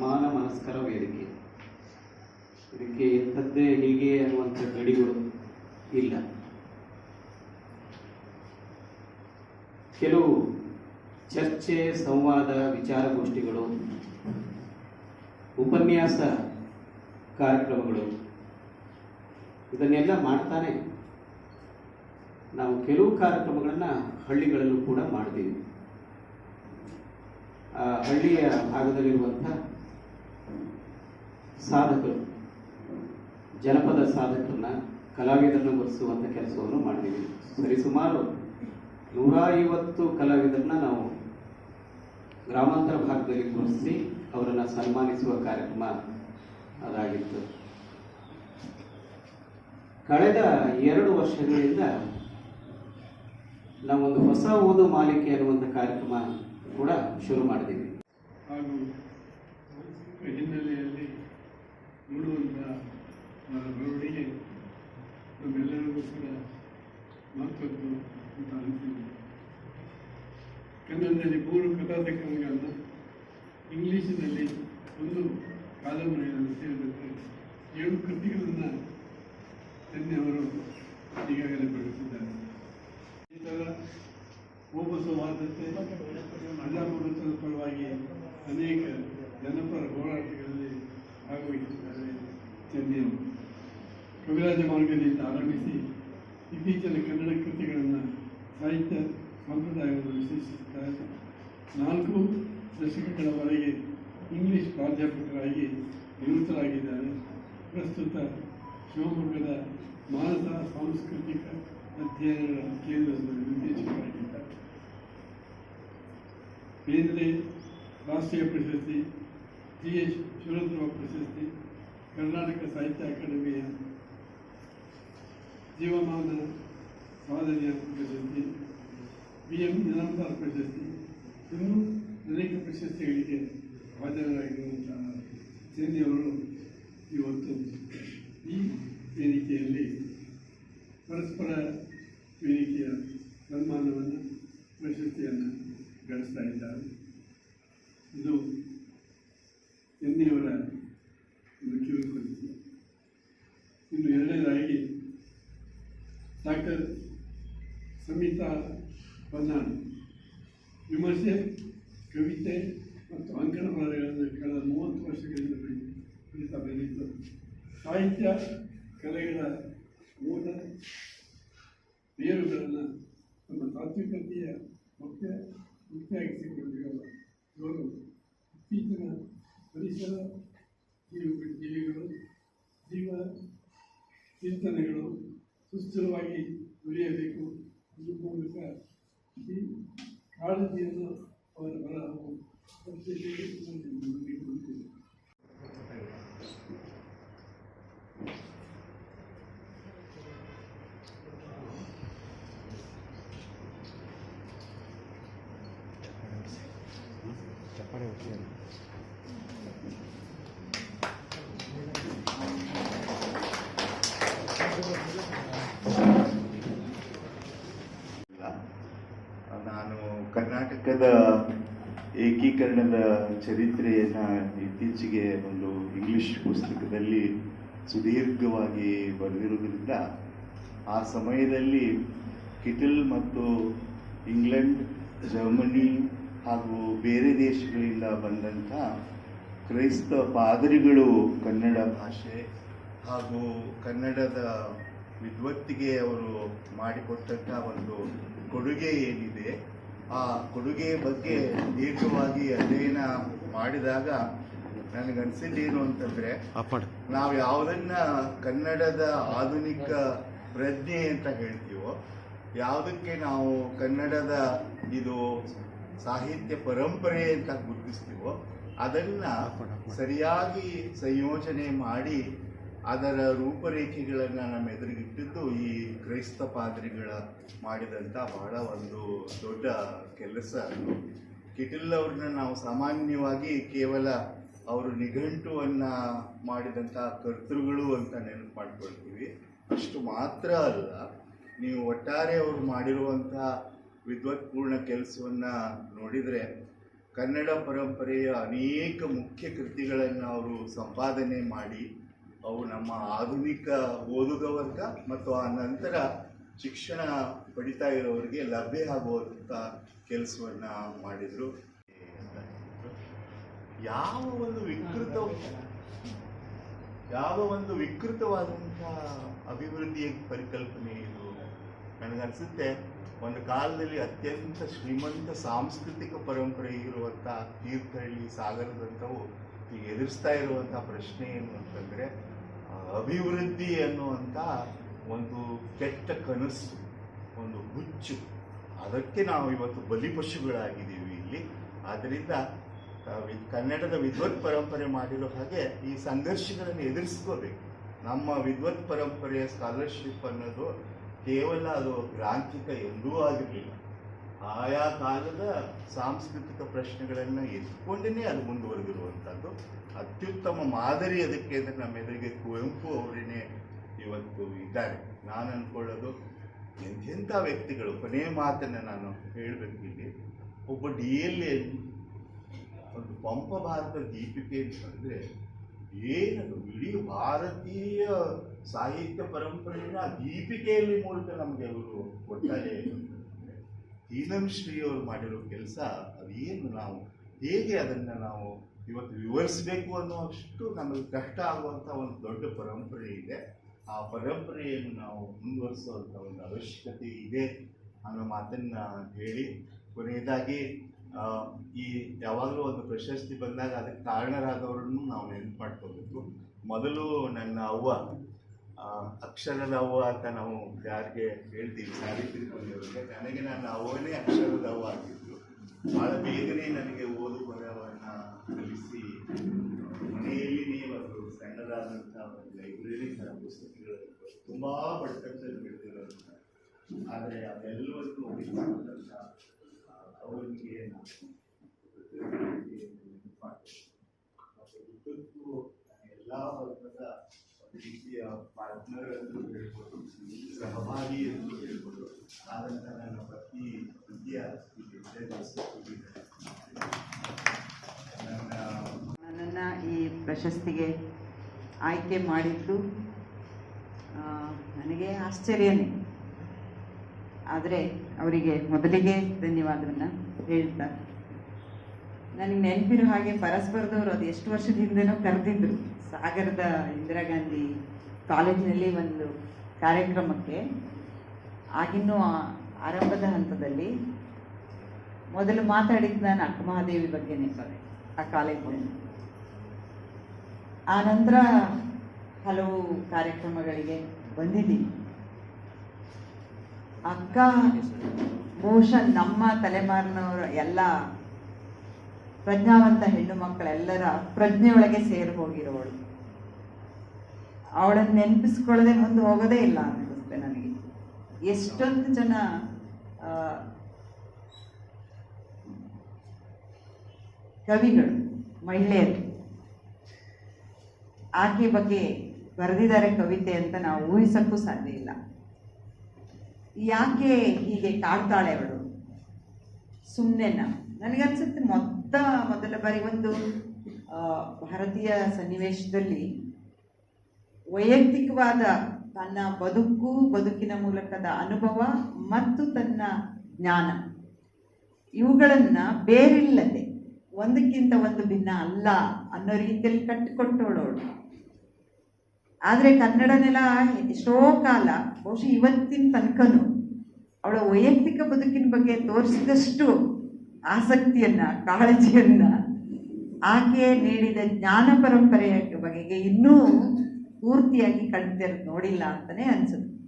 ಸಮಾನ ಮನಸ್ಕರ ವೇದಿಕೆ. ಇದಕ್ಕೆ ಎಂಥದ್ದೇ ಹೀಗೆ ಅನ್ನುವಂಥ ಗಡಿಗಳು ಇಲ್ಲ. ಕೆಲವು ಚರ್ಚೆ, ಸಂವಾದ ವಿಚಾರಗೋಷ್ಠಿಗಳು ಉಪನ್ಯಾಸ ಕಾರ್ಯಕ್ರಮಗಳು, ಇದನ್ನೆಲ್ಲ ಮಾಡ್ತಾನೆ ನಾವು ಕೆಲವು ಕಾರ್ಯಕ್ರಮಗಳನ್ನು ಹಳ್ಳಿಗಳಲ್ಲೂ ಕೂಡ ಮಾಡ್ತೀವಿ. ಆ ಹಳ್ಳಿಯ ಭಾಗದಲ್ಲಿರುವಂಥ ಸಾಧಕರು. ಜನಪದ ಸಾಧಕರನ್ನ ಕಲಾವಿದರನ್ನ ಗುರುತಿಸುವಂಥ ಕೆಲಸವನ್ನು ಮಾಡಿದ್ದೀವಿ. ಸರಿಸುಮಾರು ನೂರ ಐವತ್ತು ಕಲಾವಿದರನ್ನ ನಾವು ಗ್ರಾಮಾಂತರ ಭಾಗದಲ್ಲಿ ಗುರುತಿಸಿ ಅವರನ್ನು ಸನ್ಮಾನಿಸುವ ಕಾರ್ಯಕ್ರಮ ಅದಾಗಿತ್ತು. ಕಳೆದ ಎರಡು ವರ್ಷಗಳಿಂದ ನಾವೊಂದು ಹೊಸ ಓದು ಮಾಲಿಕೆ ಅನ್ನುವಂಥ ಕಾರ್ಯಕ್ರಮ ಕೂಡ ಶುರು ಮಾಡಿದ್ದೀವಿ. ಹಾಗೂ ಹಿನ್ನೆಲೆಯಲ್ಲಿ ನೋಡುವಂಥ ಬೆಳವಣಿಗೆ ನಮ್ಮೆಲ್ಲರಿಗೂ ಕೂಡ ಮಹತ್ವದ್ದು ಅಂತ ಅನಿಸಿದೆ ಕನ್ನಡದಲ್ಲಿ ಮೂರು ಕಥಾಸಂಕಲನಗಳನ್ನು ಇಂಗ್ಲೀಷಿನಲ್ಲಿ ಒಂದು ಕಾದಂಬರಿಯನ್ನು ಸೇರಿದಂತೆ ಏಳು ಕೃತಿಗಳನ್ನು ನಿನ್ನೆ ಅವರು ಈಗಾಗಲೇ ಬೆಳೆಸಿದ್ದಾರೆ ಈ ಥರ ಓಬಸವಾದಂತೆ ಪ್ರಜಾಪ್ರಭುತ್ವದ ಪರವಾಗಿ ಅನೇಕ ಕವಿರಾಜ ಮಾರ್ಗದಿಂದ ಆರಂಭಿಸಿ ಇತ್ತೀಚಿನ ಕನ್ನಡ ಕೃತಿಗಳನ್ನು ಸಾಹಿತ್ಯ ಸಂಪ್ರದಾಯವನ್ನು ವಿಶ್ಲೇಷಿಸುತ್ತಾರೆ ನಾಲ್ಕು ದಶಕಗಳವರೆಗೆ ಇಂಗ್ಲಿಷ್ ಪ್ರಾಧ್ಯಾಪಕರಾಗಿ ನಿವೃತ್ತರಾಗಿದ್ದಾರೆ. ಪ್ರಸ್ತುತ ಶಿವಮೊಗ್ಗದ ಮಾನಸ ಸಾಂಸ್ಕೃತಿಕ ಅಧ್ಯಯನಗಳ ಕೇಂದ್ರದ ನಿರ್ದೇಶಕರಾಗಿದ್ದಾರೆ. ಬೇಂದ್ರೆ ರಾಷ್ಟ್ರೀಯ ಪ್ರಶಸ್ತಿ, ಜಿ ಎಚ್ ಶಿವರುದ್ರವ ಪ್ರಶಸ್ತಿ, ಕರ್ನಾಟಕ ಸಾಹಿತ್ಯ ಅಕಾಡೆಮಿಯ ಜೀವಮಾನ ಸಾಧನೆಯ ಪ್ರಶಸ್ತಿ ಬಿ ಎಂ ನಿರಂತರ ಪ್ರಶಸ್ತಿ, ಇನ್ನೂ ಅನೇಕ ಪ್ರಶಸ್ತಿಗಳಿಗೆ ಹಾಜರಾಗಿರುವಂತಹ ಸೇನೆಯವರು ಇವತ್ತು ಈ ವೇದಿಕೆಯಲ್ಲಿ ಪರಸ್ಪರ ವೇದಿಕೆಯ ಸನ್ಮಾನವನ್ನು ಪ್ರಶಸ್ತಿಯನ್ನು ಗಳಿಸ್ತಾ ಇದ್ದಾರೆ. ವಿಮರ್ಶೆ ಕವಿತೆ ಮತ್ತು ಅಂಕಣ ಬರಹಗಳನ್ನು ಕಳೆದ ಮೂವತ್ತು ವರ್ಷಗಳಿಂದ ಬೆಳಿ- ಬೆಳೀತಾ ಬಂದಿದ್ದು ಸಾಹಿತ್ಯ ಕಲೆಗಳ ಮೂಲ ಬೇರುಗಳನ್ನು ನಮ್ಮ ತಾತ್ವಿಕತೆಯ ಮುಖ್ಯ ಮುಖ್ಯವಾಗಿಸಿಕೊಂಡಿರುವ ಇವರು ಇತ್ತೀಚಿನ ಪರಿಸರ ಜೀವ ಜೀವಿಗಳು, ಜೀವ ಚಿಂತನೆಗಳು ಸುಸ್ಥಿರವಾಗಿ ಉಳಿಯಬೇಕು ಈ ಮೂಲಕ ಈ ಕಾಳಜಿಯನ್ನು ಅವರ ಬರಹವು ಪತ್ರಿಕೆಗೆ ನಂಬಿಕೊಂಡಿದೆ ಇಲ್ಲ. ನಾನು ಕರ್ನಾಟಕದ ಏಕೀಕರಣದ ಚರಿತ್ರೆಯನ್ನು ಇತ್ತೀಚೆಗೆ ಒಂದು ಇಂಗ್ಲಿಷ್ ಪುಸ್ತಕದಲ್ಲಿ ಸುದೀರ್ಘವಾಗಿ ಬರೆದಿರುವುದರಿಂದ ಆ ಸಮಯದಲ್ಲಿ ಕಿಟಲ್ ಮತ್ತು ಇಂಗ್ಲೆಂಡ್, ಜರ್ಮನಿ ಹಾಗೂ ಬೇರೆ ದೇಶಗಳಿಂದ ಬಂದಂಥ ಕ್ರೈಸ್ತ ಪಾದರಿಗಳು ಕನ್ನಡ ಭಾಷೆ ಹಾಗೂ ಕನ್ನಡದ ವಿದ್ವತ್ತಿಗೆ ಅವರು ಮಾಡಿಕೊಟ್ಟಂಥ ಒಂದು ಕೊಡುಗೆ ಏನಿದೆ ಆ ಕೊಡುಗೆ ಬಗ್ಗೆ ದೀರ್ಘವಾಗಿ ಅಧ್ಯಯನ ಮಾಡಿದಾಗ ನನಗನ್ಸಿದ್ದೇನು ಅಂತಂದ್ರೆ ನಾವು ಯಾವುದನ್ನ ಕನ್ನಡದ ಆಧುನಿಕ ಪ್ರಜ್ಞೆ ಅಂತ ಹೇಳ್ತೀವೋ ಯಾವುದಕ್ಕೆ ನಾವು ಕನ್ನಡದ ಇದು ಸಾಹಿತ್ಯ ಪರಂಪರೆ ಅಂತ ಗುರುತಿಸ್ತೀವೋ ಅದನ್ನ ಸರಿಯಾಗಿ ಸಂಯೋಜನೆ ಮಾಡಿ ಅದರ ರೂಪರೇಖೆಗಳನ್ನು ನಮ್ಮ ಎದುರಿಗಿಟ್ಟಿದ್ದು ಈ ಕ್ರೈಸ್ತ ಪಾದ್ರಿಗಳ ಮಾಡಿದಂಥ ಬಹಳ ಒಂದು ದೊಡ್ಡ ಕೆಲಸ. ಕಿಟಿಲ್ ಅವ್ರನ್ನ ನಾವು ಸಾಮಾನ್ಯವಾಗಿ ಕೇವಲ ಅವರು ನಿಘಂಟುವನ್ನು ಮಾಡಿದಂಥ ಕರ್ತೃಗಳು ಅಂತ ನೆನಪು ಮಾಡ್ಕೊಳ್ತೀವಿ. ಅಷ್ಟು ಮಾತ್ರ ಅಲ್ಲ, ನೀವು ಒಟ್ಟಾರೆ ಅವರು ಮಾಡಿರುವಂಥ ವಿದ್ವತ್ಪೂರ್ಣ ಕೆಲಸವನ್ನು ನೋಡಿದರೆ ಕನ್ನಡ ಪರಂಪರೆಯ ಅನೇಕ ಮುಖ್ಯ ಕೃತಿಗಳನ್ನು ಅವರು ಸಂಪಾದನೆ ಮಾಡಿ ಅವು ನಮ್ಮ ಆಧುನಿಕ ಓದುಗ ವರ್ಗ ಮತ್ತು ಆ ನಂತರ ಶಿಕ್ಷಣ ಪಡಿತಾ ಇರೋರಿಗೆ ಲಭ್ಯ ಆಗುವಂಥ ಕೆಲಸವನ್ನು ಮಾಡಿದರು. ಯಾವ ಒಂದು ವಿಕೃತ ಯಾವ ಒಂದು ವಿಕೃತವಾದಂಥ ಅಭಿವೃದ್ಧಿಯ ಪರಿಕಲ್ಪನೆ ಇದು? ನನಗನ್ಸುತ್ತೆ, ಒಂದು ಕಾಲದಲ್ಲಿ ಅತ್ಯಂತ ಶ್ರೀಮಂತ ಸಾಂಸ್ಕೃತಿಕ ಪರಂಪರೆ ಇರುವಂಥ ತೀರ್ಥಹಳ್ಳಿ ಸಾಗರದಂಥವು ಎದುರಿಸ್ತಾ ಇರುವಂಥ ಪ್ರಶ್ನೆ ಏನು ಅಂತಂದರೆ ಅಭಿವೃದ್ಧಿ ಅನ್ನುವಂಥ ಒಂದು ಕೆಟ್ಟ ಕನಸು, ಒಂದು ಹುಚ್ಚು. ಅದಕ್ಕೆ ನಾವು ಇವತ್ತು ಬಲಿಪಶುಗಳಾಗಿದ್ದೀವಿ ಇಲ್ಲಿ. ಆದ್ದರಿಂದ ಕನ್ನಡದ ವಿದ್ವತ್ ಪರಂಪರೆ ಮಾಡಿರೋ ಹಾಗೆ ಈ ಸಂಘರ್ಷಗಳನ್ನು ಎದುರಿಸ್ಕೋಬೇಕು. ನಮ್ಮ ವಿದ್ವತ್ ಪರಂಪರೆಯ ಸ್ಕಾಲರ್ಶಿಪ್ ಅನ್ನೋದು ಕೇವಲ ಅದು ಗ್ರಾಂಥಿಕ ಎಂದೂ ಆಗಿರಲಿಲ್ಲ. ಆಯಾ ಕಾಲದ ಸಾಂಸ್ಕೃತಿಕ ಪ್ರಶ್ನೆಗಳನ್ನು ಎತ್ಕೊಂಡೇ ಅದು ಮುಂದುವರೆದಿರುವಂಥದ್ದು. ಅತ್ಯುತ್ತಮ ಮಾದರಿ ಅದಕ್ಕೆ ಅಂದರೆ ನಮ್ಮೆದುರಿಗೆ ಕುವೆಂಪು ಅವರೇ ಇವತ್ತು ಇದ್ದಾರೆ. ನಾನು ಅಂದ್ಕೊಳ್ಳೋದು ಎಂಥೆಂಥ ವ್ಯಕ್ತಿಗಳು, ಕೊನೆಯ ಮಾತನ್ನು ನಾನು ಹೇಳಬೇಕು ಇಲ್ಲಿ. ಒಬ್ಬ ಡಿ ಎಲ್ ಎನ್ ಒಂದು ಪಂಪ ಭಾರತ ದೀಪಿಕೆ ಅಂತಂದರೆ ಏನದು ಇಡೀ ಭಾರತೀಯ ಸಾಹಿತ್ಯ ಪರಂಪರೆಯ ದೀಪಿಕೆಯಲ್ಲಿ ಮೂಲಕ ನಮಗೆ ಅವರು ಕೊಡ್ತಾರೆ. ಹೀನಂ ಶ್ರೀ ಅವರು ಮಾಡಿರೋ ಕೆಲಸ, ಅದೇನು ನಾವು ಹೇಗೆ ಅದನ್ನು ನಾವು ಇವತ್ತು ವಿವರಿಸಬೇಕು ಅನ್ನುವಷ್ಟು ನಮಗೆ ಕಷ್ಟ ಆಗುವಂಥ ಒಂದು ದೊಡ್ಡ ಪರಂಪರೆ ಇದೆ. ಆ ಪರಂಪರೆಯನ್ನು ನಾವು ಮುಂದುವರಿಸುವಂಥ ಒಂದು ಅವಶ್ಯಕತೆ ಇದೆ ಅನ್ನೋ ಮಾತನ್ನು ಹೇಳಿ, ಕೊನೆಯದಾಗಿ ಈ ಯಾವಾಗಲೂ ಒಂದು ಪ್ರಶಸ್ತಿ ಬಂದಾಗ ಅದಕ್ಕೆ ಕಾರಣರಾದವರನ್ನು ನಾವು ನೆನಪು ಮಾಡ್ಕೋಬೇಕು. ಮೊದಲು ನನ್ನ ಅವ್ವ ಆ, ಅಕ್ಷರದ ಅವ್ವ ಅಂತ ನಾವು ಯಾರಿಗೆ ಹೇಳ್ತೀವಿ ಸಾವಿತ್ರಿ ಪುಣ್ಯವ್ರಿಗೆ ನನಗೆ ನನ್ನ ಅವನೇ ಅಕ್ಷರದ ಆಗಿದ್ದರು ಭಾಳ ಬೇಗನೆ ನನಗೆ ಓದು ಬರಹವನ್ನು ಕಲಿಸಿ ಮನೆಯಲ್ಲಿ ಒಂದು ಸಣ್ಣದಾದಂಥ ಒಂದು ಲೈಬ್ರರಿ ಪುಸ್ತಕಗಳು ತುಂಬ ಬಡತನದಲ್ಲಿ ಬೆಳೆದಿರೋಂಥ ಆದರೆ ಉಳಿಸಿಕೊಂಡಂಥ ಅವರಿಗೆ ಉದ್ದಕ್ಕೂ ಎಲ್ಲ ವರ್ಗದ ರೀತಿಯ ಪಾರ್ಟ್ನರ್ ಅಂತಲೂ ಹೇಳ್ಬೋದು ಸಹಭಾಗಿ ಅಂತಲೂ ಹೇಳ್ಬೋದು ಆದಂಥ ನನ್ನ ಪತ್ನಿ ವಿದ್ಯಾ. ನನ್ನ ಈ ಪ್ರಶಸ್ತಿಗೆ ಆಯ್ಕೆ ಮಾಡಿದ್ದು ನನಗೆ ಆಶ್ಚರ್ಯನೇ ಆದರೆ ಅವರಿಗೆ ಮೊದಲಿಗೆ ಧನ್ಯವಾದವನ್ನು ಹೇಳ್ತಾ ನನಗೆ ನೆನಪಿರೋ ಹಾಗೆ ಪರಸ್ಪರದವರು ಅದು ಎಷ್ಟು ವರ್ಷದ ಹಿಂದೆನೋ ಕರೆದಿದ್ರು. ಸಾಗರದ ಇಂದಿರಾ ಗಾಂಧಿ ಕಾಲೇಜಿನಲ್ಲಿ ಒಂದು ಕಾರ್ಯಕ್ರಮಕ್ಕೆ. ಆಗಿನ್ನೂ ಆರಂಭದ ಹಂತದಲ್ಲಿ ಮೊದಲು ಮಾತಾಡಿದ್ದು ನಾನು ಅಕ್ಕ ಅಕ್ಕಮಹಾದೇವಿ ಬಗ್ಗೆನೇ ಆ ಕಾಲೇಜಿನಲ್ಲಿ ಆ ನಂತರ ಹಲವು ಕಾರ್ಯಕ್ರಮಗಳಿಗೆ ಬಂದಿದ್ದೀನಿ. ಅಕ್ಕ ಬಹುಶಃ ನಮ್ಮ ತಲೆಮಾರಿನವರ ಎಲ್ಲ ಪ್ರಜ್ಞಾವಂತ ಹೆಣ್ಣು ಮಕ್ಕಳೆಲ್ಲರ ಪ್ರಜ್ಞೆಯೊಳಗೆ ಸೇರಿ ಹೋಗಿರೋವಳು ಅವಳನ್ನು ನೆನಪಿಸ್ಕೊಳ್ಳದೆ ಮುಂದೆ ಹೋಗೋದೇ ಇಲ್ಲ ಅನ್ನಿಸುತ್ತೆ ನನಗೆ. ಎಷ್ಟೊಂದು ಜನ ಕವಿಗಳು, ಮಹಿಳೆಯರು ಆಕೆ ಬಗ್ಗೆ ಬರೆದಿದ್ದಾರೆ ಕವಿತೆ ಅಂತ ನಾವು ಊಹಿಸಕ್ಕೂ ಸಾಧ್ಯ ಇಲ್ಲ. ಯಾಕೆ ಹೀಗೆ ಕಾಡ್ತಾಳೆ ಅವಳು? ಸುಮ್ಮನೆನ ನನಗನ್ಸುತ್ತೆ ಮೊತ್ತ ಮೊದಲ ಬಾರಿ ಒಂದು ಭಾರತೀಯ ಸನ್ನಿವೇಶದಲ್ಲಿ ವೈಯಕ್ತಿಕವಾದ ತನ್ನ ಬದುಕು, ಬದುಕಿನ ಮೂಲಕದ ಅನುಭವ ಮತ್ತು ತನ್ನ ಜ್ಞಾನ. ಇವುಗಳನ್ನು ಬೇರಿಲ್ಲದೆ ಒಂದಕ್ಕಿಂತ ಒಂದು ಭಿನ್ನ ಅಲ್ಲ ಅನ್ನೋ ರೀತಿಯಲ್ಲಿ ಕಟ್ಟಿಕೊಟ್ಟವಳು ಆದರೆ ಕನ್ನಡ ನೆಲ ಎಷ್ಟೋ ಕಾಲ, ಬಹುಶಃ ಇವತ್ತಿನ ತನಕನೂ ಅವಳ ವೈಯಕ್ತಿಕ ಬದುಕಿನ ಬಗ್ಗೆ ತೋರಿಸಿದಷ್ಟು ಆಸಕ್ತಿಯನ್ನ ಕಾಳಜಿಯನ್ನ ಆಕೆ ನೀಡಿದ ಜ್ಞಾನ ಪರಂಪರೆಯ ಬಗೆಗೆ ಇನ್ನೂ ಪೂರ್ತಿಯಾಗಿ ಕಣ್ತೆರೆದು ನೋಡಿಲ್ಲ ಅಂತಲೇ ಅನ್ಸುತ್ತೆ.